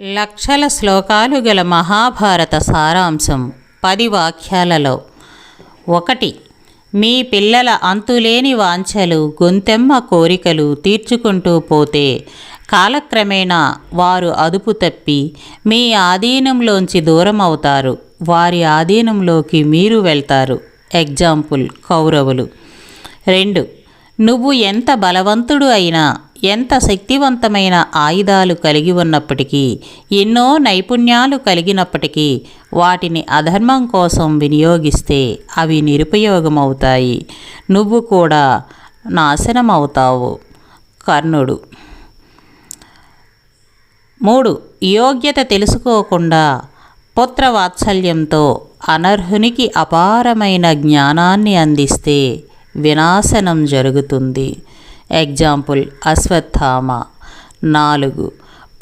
లక్షల శ్లోకాలు గల మహాభారత సారాంశం పది వాక్యాలలో. ఒకటి మీ పిల్లల అంతులేని వాంఛలు గొంతెమ్మ కోరికలు తీర్చుకుంటూ పోతే కాలక్రమేణా వారు అదుపు తప్పి మీ ఆధీనంలోంచి దూరం అవుతారు వారి ఆధీనంలోకి మీరు వెళ్తారు. ఎగ్జాంపుల్ కౌరవులు. రెండు నువ్వు ఎంత బలవంతుడు అయినా ఎంత శక్తివంతమైన ఆయుధాలు కలిగి ఉన్నప్పటికీ ఎన్నో నైపుణ్యాలు కలిగినప్పటికీ వాటిని అధర్మం కోసం వినియోగిస్తే అవి నిరుపయోగమవుతాయి. నువ్వు కూడా నాశనమవుతావు. కర్ణుడు. మూడు. యోగ్యత తెలుసుకోకుండా పుత్రవాత్సల్యంతో అనర్హునికి అపారమైన జ్ఞానాన్ని అందిస్తే వినాశనం జరుగుతుంది. ఎగ్జాంపుల్ అశ్వత్థామ. నాలుగు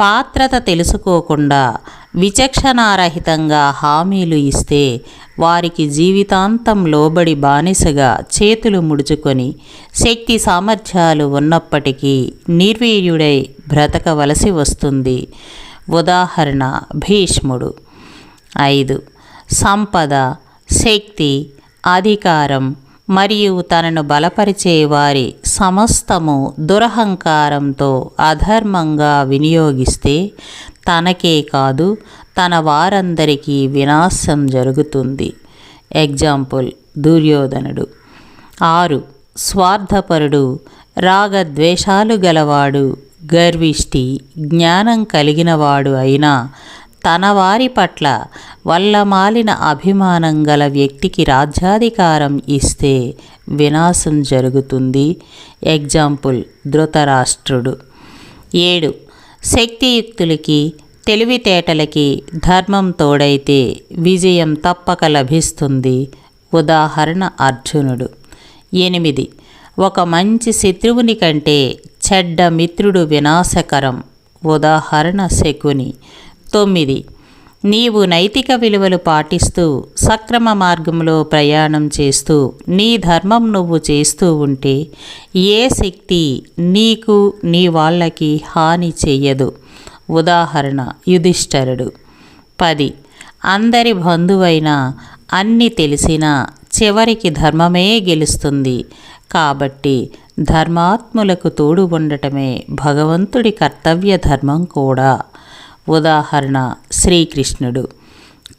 పాత్రత తెలుసుకోకుండా విచక్షణారహితంగా హామీలు ఇస్తే వారికి జీవితాంతం లోబడి బానిసగా చేతులు ముడుచుకొని శక్తి సామర్థ్యాలు ఉన్నప్పటికీ నిర్వీర్యుడై బ్రతకవలసి వస్తుంది. ఉదాహరణ భీష్ముడు. ఐదు సంపద శక్తి అధికారం మరియు తనను బలపరిచే వారి సమస్తము దురహంకారంతో అధర్మంగా వినియోగిస్తే తనకే కాదు తన వారందరికీ వినాశం జరుగుతుంది. ఎగ్జాంపుల్ దుర్యోధనుడు. ఆరు స్వార్థపరుడు రాగద్వేషాలు గలవాడు గర్విష్టి జ్ఞానం కలిగినవాడు అయినా తన వారి పట్ల వల్లమాలిన అభిమానం గల వ్యక్తికి రాజ్యాధికారం ఇస్తే వినాశం జరుగుతుంది. ఎగ్జాంపుల్ ధృతరాష్ట్రుడు. ఏడు శక్తియుక్తులకి తెలివితేటలకి ధర్మం తోడైతే విజయం తప్పక లభిస్తుంది. ఉదాహరణ అర్జునుడు. ఎనిమిది ఒక మంచి శత్రువుని కంటే చెడ్డ మిత్రుడు వినాశకరం. ఉదాహరణ శకుని. తొమ్మిది నీవు నైతిక విలువలు పాటిస్తూ సక్రమ మార్గంలో ప్రయాణం చేస్తూ నీ ధర్మం నువ్వు చేస్తూ ఉంటే ఏ శక్తి నీకు నీ వాళ్ళకి హాని చెయ్యదు. ఉదాహరణ యుధిష్ఠరుడు. పది. అందరి బంధువైన అన్ని తెలిసినా చివరికి ధర్మమే గెలుస్తుంది. కాబట్టి ధర్మాత్ములకు తోడు ఉండటమే భగవంతుడి కర్తవ్య ధర్మం కూడా. ఉదాహరణ. శ్రీకృష్ణుడు.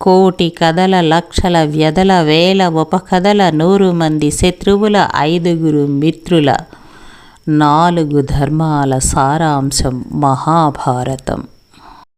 కోటి కథల లక్షల వ్యధల వేల ఉపకథల నూరు మంది శత్రువుల ఐదుగురు మిత్రుల నాలుగు ధర్మాల సారాంశం మహాభారతం.